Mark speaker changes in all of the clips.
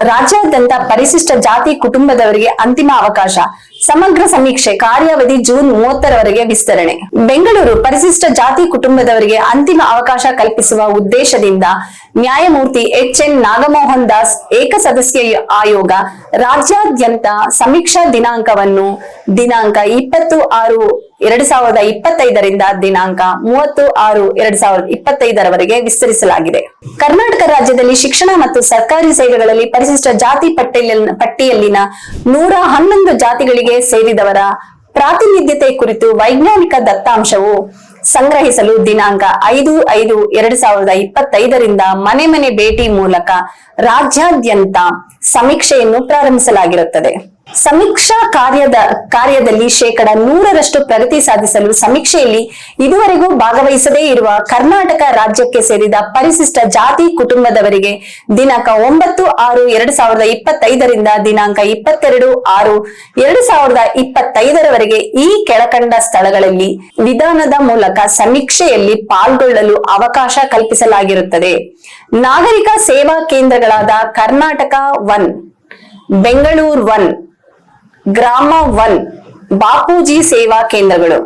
Speaker 1: ರಾಜ್ಯಾದ್ಯಂತ ಪರಿಶಿಷ್ಟ ಜಾತಿ ಕುಟುಂಬದವರಿಗೆ ಅಂತಿಮ ಅವಕಾಶ. ಸಮಗ್ರ ಸಮೀಕ್ಷೆ ಕಾರ್ಯಾವಧಿ ಜೂನ್ ಮೂವತ್ತರವರೆಗೆ ವಿಸ್ತರಣೆ. ಬೆಂಗಳೂರು ಪರಿಶಿಷ್ಟ ಜಾತಿ ಕುಟುಂಬದವರಿಗೆ ಅಂತಿಮ ಅವಕಾಶ ಕಲ್ಪಿಸುವ ಉದ್ದೇಶದಿಂದ ನ್ಯಾಯಮೂರ್ತಿ ಎಚ್ ಎನ್ ನಾಗಮೋಹನ್ ದಾಸ್ ಏಕಸದಸ್ಯ ಆಯೋಗ ರಾಜ್ಯಾದ್ಯಂತ ಸಮೀಕ್ಷಾ ದಿನಾಂಕವನ್ನು ದಿನಾಂಕ ಇಪ್ಪತ್ತು ಆರು ಎರಡ್ ಸಾವಿರದ ಇಪ್ಪತ್ತೈದರಿಂದ ದಿನಾಂಕ ಮೂವತ್ತು ಆರು ಎರಡ್ ಸಾವಿರದ ಇಪ್ಪತ್ತೈದರವರೆಗೆ ವಿಸ್ತರಿಸಲಾಗಿದೆ. ಕರ್ನಾಟಕ ರಾಜ್ಯದಲ್ಲಿ ಶಿಕ್ಷಣ ಮತ್ತು ಸರ್ಕಾರಿ ಸೇವೆಗಳಲ್ಲಿ ಪರಿಶಿಷ್ಟ ಜಾತಿ ಪಟ್ಟಿಯಲ್ಲಿನ ನೂರ ಹನ್ನೊಂದು ಜಾತಿಗಳಿಗೆ ಸೇರಿದವರ ಪ್ರಾತಿನಿಧ್ಯತೆ ಕುರಿತು ವೈಜ್ಞಾನಿಕ ದತ್ತಾಂಶವು ಸಂಗ್ರಹಿಸಲು ದಿನಾಂಕ ಐದು ಐದು ಎರಡ್ ಸಾವಿರದ ಇಪ್ಪತ್ತೈದರಿಂದ ಮನೆ ಮನೆ ಭೇಟಿ ಮೂಲಕ ರಾಜ್ಯಾದ್ಯಂತ ಸಮೀಕ್ಷೆಯನ್ನು ಪ್ರಾರಂಭಿಸಲಾಗಿರುತ್ತದೆ. ಸಮೀಕ್ಷಾ ಕಾರ್ಯದ, ಕಾರ್ಯದಲ್ಲಿ ಶೇಕಡ ನೂರರಷ್ಟು ಪ್ರಗತಿ ಸಾಧಿಸಲು ಸಮೀಕ್ಷೆಯಲ್ಲಿ ಇದುವರೆಗೂ ಭಾಗವಹಿಸದೇ ಇರುವ ಕರ್ನಾಟಕ ರಾಜ್ಯಕ್ಕೆ ಸೇರಿದ ಪರಿಶಿಷ್ಟ ಜಾತಿ ಕುಟುಂಬದವರಿಗೆ ದಿನಾಂಕ ಒಂಬತ್ತು ಆರು ಎರಡ್ ಸಾವಿರದ ಇಪ್ಪತ್ತೈದರಿಂದ ದಿನಾಂಕ ಇಪ್ಪತ್ತೆರಡು ಆರು ಎರಡು ಸಾವಿರದ ಇಪ್ಪತ್ತೈದರವರೆಗೆ ಈ ಕೆಳಕಂಡ ಸ್ಥಳಗಳಲ್ಲಿ ವಿಧಾನದ ಮೂಲಕ ಸಮೀಕ್ಷೆಯಲ್ಲಿ ಪಾಲ್ಗೊಳ್ಳಲು ಅವಕಾಶ ಕಲ್ಪಿಸಲಾಗಿರುತ್ತದೆ. ನಾಗರಿಕ ಸೇವಾ ಕೇಂದ್ರಗಳಾದ Karnataka one, Bengaluru one Grama one, Bapuji ಸೇವಾ ಕೇಂದ್ರಗಳು.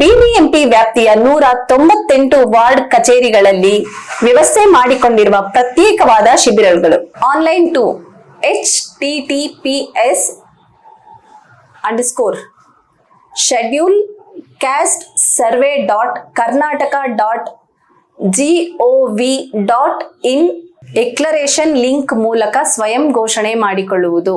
Speaker 1: ಬಿಬಿಎಂಪಿ ವ್ಯಾಪ್ತಿಯ ನೂರ ತೊಂಬತ್ತೆಂಟು ವಾರ್ಡ್ ಕಚೇರಿಗಳಲ್ಲಿ ವ್ಯವಸ್ಥೆ ಮಾಡಿಕೊಂಡಿರುವ ಪ್ರತ್ಯೇಕವಾದ ಶಿಬಿರಗಳು. Online to H T T P S underscore schedule caste survey dot Karnataka dot G O V dot in declaration link ಮೂಲಕ ಸ್ವಯಂ ಘೋಷಣೆ ಮಾಡಿಕೊಳ್ಳುವುದು.